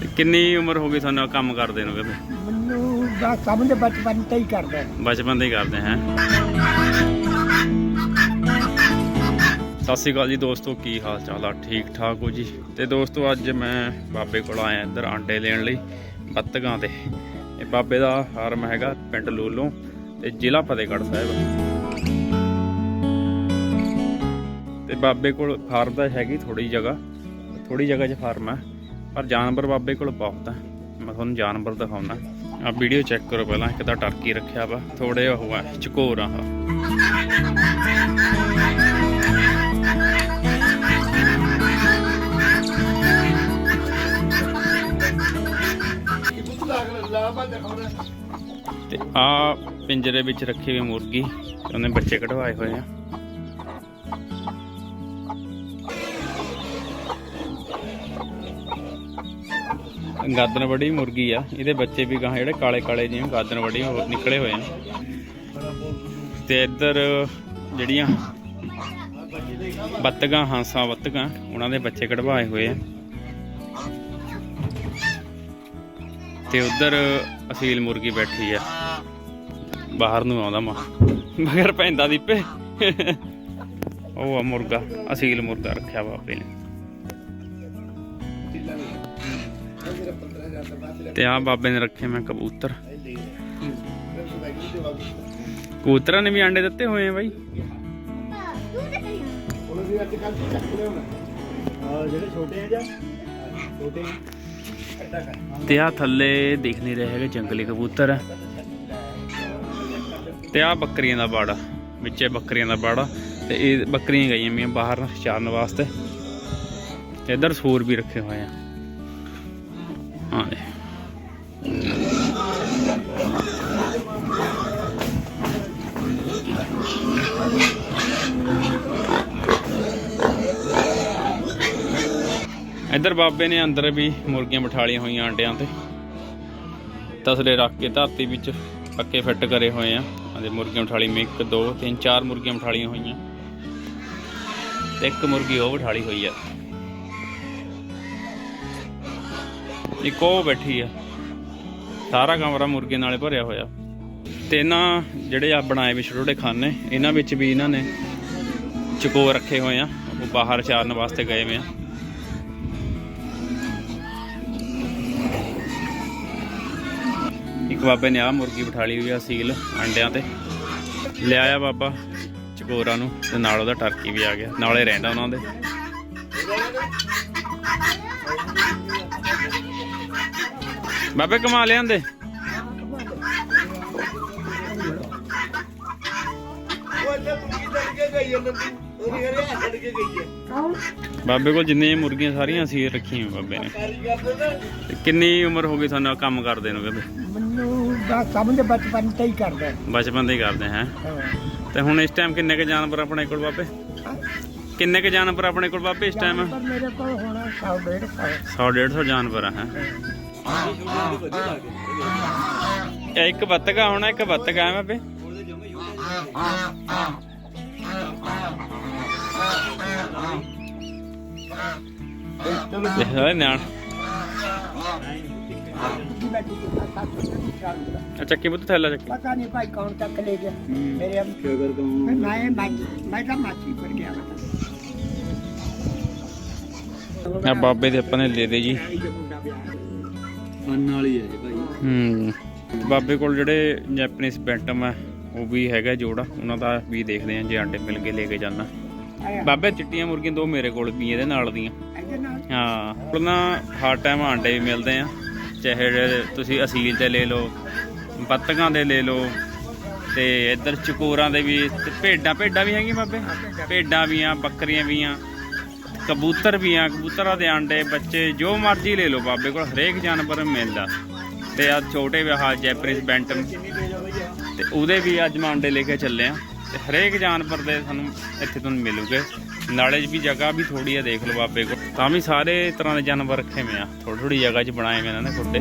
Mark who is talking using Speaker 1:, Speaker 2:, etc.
Speaker 1: ਤੇ ਕਿੰਨੀ ਉਮਰ ਹੋ ਗਈ ਤੁਹਾਨੂੰ ਆਹ ਕੰਮ ਕਰਦੇ ਨੂੰ ਕਹਿੰਦੇ?
Speaker 2: ਮੈਨੂੰ ਦਾ ਕੰਮ ਦੇ ਬਚਪਨ ਤੋਂ ਹੀ ਕਰਦਾ।
Speaker 1: ਬਚਪਨ ਦੇ ਹੀ ਕਰਦੇ ਹੈ? ਸਤਿ ਸ਼੍ਰੀ ਅਕਾਲ ਜੀ ਦੋਸਤੋ ਕੀ ਹਾਲ ਚਾਲ ਆ? ਠੀਕ ਠਾਕ ਹੋ ਜੀ? ਤੇ ਦੋਸਤੋ ਅੱਜ ਮੈਂ ਬਾਬੇ ਕੋਲ ਆਇਆ ਇੱਧਰ ਆਂਡੇ ਲੈਣ ਲਈ ਬੱਤਗਾਂ ਤੇ। ਇਹ ਬਾਬੇ ਦਾ ਫਾਰਮ ਹੈਗਾ ਪਿੰਡ ਲੂਲੋਂ ਤੇ ਜ਼ਿਲ੍ਹਾ ਫਤਿਹਗੜ੍ਹ ਸਾਹਿਬ। ਤੇ ਬਾਬੇ ਕੋਲ ਫਾਰਮ ਤਾਂ ਹੈਗੀ ਥੋੜੀ ਜਗ੍ਹਾ ਥੋੜੀ ਜਗ੍ਹਾ 'ਚ ਫਾਰਮ ਹੈ ਪਰ ਜਾਨਵਰ ਬਾਬੇ ਕੋਲ ਬਹੁਤ ਆ। ਮੈਂ ਤੁਹਾਨੂੰ ਜਾਨਵਰ ਦਿਖਾਉਣਾ। ਆ ਵੀਡੀਓ ਚੈੱਕ ਕਰੋ ਪਹਿਲਾਂ, ਇੱਕ ਤਾਂ ਟਰਕੀ ਰੱਖਿਆ ਵਾ ਥੋੜੇ ਉਹ ਆ, ਚਕੋਰ ਆ ਆਹ। ਤੇ ਆ ਪਿੰਜਰੇ ਵਿੱਚ ਰੱਖੀ ਹੋਈ ਮੁਰਗੀ ਉਹਨੇ ਬੱਚੇ ਕਢਵਾਏ ਹੋਏ ਆ। ਗਾਦਨ ਵੜੀ ਮੁਰਗੀ ਆ, ਇਹਦੇ ਬੱਚੇ ਵੀ ਗਾਂ ਜਿਹੜੇ ਕਾਲੇ ਕਾਲੇ ਜਿਵੇਂ ਗਾਦਨ ਵੜੀ ਨਿਕਲੇ ਹੋਏ ਆ। ਤੇ ਇੱਧਰ ਜਿਹੜੀਆਂ ਬੱਤਗਾਂ, ਹਾਂਸਾਂ ਬੱਤਗਾਂ, ਉਹਨਾਂ ਦੇ ਬੱਚੇ ਕਢਵਾਏ ਹੋਏ ਆ। ਤੇ ਉਧਰ ਅਸੀਲ ਮੁਰਗੀ ਬੈਠੀ ਆ। ਬਾਹਰ ਨੂੰ ਆਉਂਦਾ ਮਾ, ਮਗਰ ਪੈਂਦਾ ਦੀਪੇ। ਉਹ ਆ ਮੁਰਗਾ, ਅਸੀਲ ਮੁਰਗਾ ਰੱਖਿਆ ਬਾਬੇ ਨੇ। ਤੇ ਆ ਬਾਬੇ ਨੇ ਰੱਖੇ ਮੈਂ ਕਬੂਤਰ। ਕਬੂਤਰਾਂ ਨੇ ਵੀ ਆਂਡੇ ਦਿੱਤੇ ਹੋਏ ਆ ਬਾਈ।
Speaker 2: ਜਿਹੜੇ ਛੋਟੇ ਆ ਜਾਂ ਛੋਟੇ
Speaker 1: ਤੇ ਆ ਥੱਲੇ ਦਿਖ ਨਹੀਂ ਰਹੇ ਹੈਗੇ ਜੰਗਲੀ ਕਬੂਤਰ। ਆ ਤੇ ਆ ਬੱਕਰੀਆਂ ਦਾ ਬਾੜਾ, ਵਿੱਚੇ ਬੱਕਰੀਆਂ ਦਾ ਬਾੜਾ। ਤੇ ਇਹ ਬੱਕਰੀਆਂ ਗਈਆਂ ਮੀਆਂ ਬਾਹਰ ਚਾਰਨ ਵਾਸਤੇ। ਤੇ ਇੱਧਰ ਸੂਰ ਵੀ ਰੱਖੇ ਹੋਏ ਆ। ਹਾਂ ਦੇ ਇੱਧਰ ਬਾਬੇ ਨੇ ਅੰਦਰ ਵੀ ਮੁਰਗੀਆਂ ਬਿਠਾਲੀਆਂ ਹੋਈਆਂ ਆਂਡਿਆਂ ਤੇ। ਤਸਲੇ ਰੱਖ ਕੇ ਧਰਤੀ ਵਿੱਚ ਪੱਕੇ ਫਿੱਟ ਕਰੇ ਹੋਏ ਆ। ਅਤੇ ਮੁਰਗੀਆਂ ਬਿਠਾਲੀ ਮੇ 1 2 3 4 ਮੁਰਗੀਆਂ ਬਿਠਾਲੀਆਂ ਹੋਈਆਂ। ਤੇ ਇੱਕ ਮੁਰਗੀ ਉਹ ਬਿਠਾਲੀ ਹੋਈ ਆ। ਇੱਕ ਉਹ ਬੈਠੀ ਆ। ਸਾਰਾ ਕਮਰਾ ਮੁਰਗੇ ਨਾਲੇ ਭਰਿਆ ਹੋਇਆ। ਤੇ ਇਹਨਾਂ ਜਿਹੜੇ ਆ ਬਣਾਏ ਵੀ ਛੋਟੇ ਖਾਨੇ, ਇਹਨਾਂ ਵਿੱਚ ਵੀ ਇਹਨਾਂ ਨੇ ਚਕੋ ਰੱਖੇ ਹੋਏ ਆ। ਉਹ ਬਾਹਰ ਚਾਰਨ ਵਾਸਤੇ ਗਏ ਹੋਏ ਆ। ਇੱਕ ਬਾਬੇ ਨੇ ਆ ਮੁਰਗੀ ਬਿਠਾਲੀ ਹੋਈ ਆ ਸੀਲ ਅੰਡਿਆਂ ਤੇ। ਲਿਆਇਆ ਬਾਬਾ ਚਕੋਰਾਂ ਨੂੰ ਤੇ ਨਾਲ ਉਹਦਾ ਟਰਕੀ ਵੀ ਆ ਗਿਆ। ਨਾਲੇ ਰਹਿੰਦਾ ਉਹਨਾਂ ਦੇ। ਬਾਬੇ ਕਮਾ ਲਿਆਂਦੇ ਬਾਬੇ ਕੋਲ ਜਿੰਨੀਆਂ ਮੁਰਗੀਆਂ ਸਾਰੀਆਂ ਸੀਲ ਰੱਖੀਆਂ ਬਾਬੇ ਨੇ। ਤੇ ਕਿੰਨੀ ਉਮਰ ਹੋ ਗਈ ਤੁਹਾਨੂੰ ਕੰਮ ਕਰਦੇ ਨੂੰ ਕਹਿੰਦੇ
Speaker 2: ਮੈਨੂੰ ਦਾ ਕੰਮ ਦੇ ਬਚਪਨ ਤੋਂ ਹੀ ਕਰਦਾ
Speaker 1: ਬਚਪਨ ਦੇ ਹੀ। ਕਰਦੇ ਹੈ ਤੇ ਹੁਣ ਇਸ ਟਾਈਮ ਕਿੰਨੇ ਕ ਜਾਨਵਰ ਆਪਣੇ ਕੋਲ ਬਾਬੇ? ਕਿੰਨੇ ਕ ਜਾਨਵਰ ਆਪਣੇ ਕੋਲ ਬਾਬੇ ਇਸ ਟਾਈਮ
Speaker 2: ਮੇਰੇ ਕੋਲ ਹੋਣਾ 100 150
Speaker 1: 100 150 ਜਾਨਵਰ ਆ ਹੈ? ਇਹ ਇੱਕ ਬੱਤਗਾ ਹੋਣਾ ਇੱਕ ਬੱਤਗਾ ਹੈ ਬਾਬੇ। ਦੇਖ ਲੈ ਨਿਆਣ। ਅੱਛਾ ਕੀ ਬੁੱਤ ਥੈਲਾ ਚੱਕੀ।
Speaker 2: ਪਤਾ ਨਹੀਂ ਭਾਈ ਕੌਣ ਚੱਕ ਲੈ ਗਿਆ। ਮੇਰੇ
Speaker 3: ਸ਼ੁਗਰ ਕੌਣ?
Speaker 2: ਮੈਂ ਮੈਂ ਮੈਂ ਤਾਂ ਮਾਚੀ ਪਰ ਗਿਆ
Speaker 1: ਆ ਬਾਬੇ ਦੇ ਆਪਾਂ ਨੇ ਲੈ ਦੇ ਜੀ।
Speaker 3: ਅੰਨ ਵਾਲੀ ਹੈ ਜੀ ਭਾਈ।
Speaker 1: ਹੂੰ। ਬਾਬੇ ਕੋਲ ਜਿਹੜੇ ਜੈਪਨੀਜ਼ ਬੈਂਟਮ ਆ ਉਹ ਵੀ ਹੈਗਾ ਜੋੜਾ। ਉਹਨਾਂ ਦਾ ਵੀ ਦੇਖਦੇ ਆ ਜੇ ਆਂਡੇ ਮਿਲ ਕੇ ਲੈ ਕੇ ਜਾਣਾ ਬਾਬੇ ਚਿੱਟੀਆਂ ਮੁਰਗੀਆਂ ਦੋ ਮੇਰੇ ਕੋਲ ਵੀ ਇਹਦੇ ਨਾਲ ਦੀਆਂ। ਹਾਂ ਕੋਲ ਨਾ ਹਰ ਟਾਈਮ ਆਂਡੇ ਵੀ ਮਿਲਦੇ ਆ। ਚਾਹੇ ਤੁਸੀਂ ਅਸੀਲ ਤੇ ਲੈ ਲਓ ਬੱਤਕਾਂ ਦੇ ਲੈ ਲਓ ਤੇ ਇੱਧਰ ਚਕੋਰਾਂ ਦੇ ਵੀ ਤੇ ਭੇਡਾਂ ਭੇਡਾਂ ਵੀ ਹੈਗੀਆਂ ਬਾਬੇ? ਭੇਡਾਂ ਵੀ ਆ ਬੱਕਰੀਆਂ ਵੀ ਆ। ਕਬੂਤਰ ਵੀ ਆ, ਕਬੂਤਰਾਂ ਦੇ ਆਂਡੇ ਬੱਚੇ, ਜੋ ਮਰਜ਼ੀ ਲੈ ਲਓ ਬਾਬੇ ਕੋਲ, ਹਰੇਕ ਜਾਨਵਰ ਮਿਲਦਾ। ਤੇ ਆ ਛੋਟੇ ਵਿਆਹ ਜੈਪਨੀਜ਼ ਬੈਂਟਮ, ਤੇ ਉਹਦੇ ਵੀ ਅੱਜ ਮੈਂ ਆਂਡੇ ਲੈ ਕੇ ਚੱਲੇ ਆ। ਤੇ ਹਰੇਕ ਜਾਨਵਰ ਦੇ ਤੁਹਾਨੂੰ ਇੱਥੇ ਤੁਹਾਨੂੰ ਮਿਲੂਗੇ। ਨਾਲੇ 'ਚ ਵੀ ਜਗ੍ਹਾ ਵੀ ਥੋੜੀ ਆ, ਦੇਖ ਲਓ ਬਾਬੇ ਕੋਲ। ਤਾਂ ਵੀ ਸਾਰੇ ਤਰ੍ਹਾਂ ਦੇ ਜਾਨਵਰ ਰੱਖੇ ਹੋਏ ਆ। ਥੋੜੀ ਥੋੜੀ ਜਗ੍ਹਾ 'ਚ ਬਣਾਏ ਹੋਏ ਇਹਨਾਂ ਨੇ ਖੁੱਡੇ।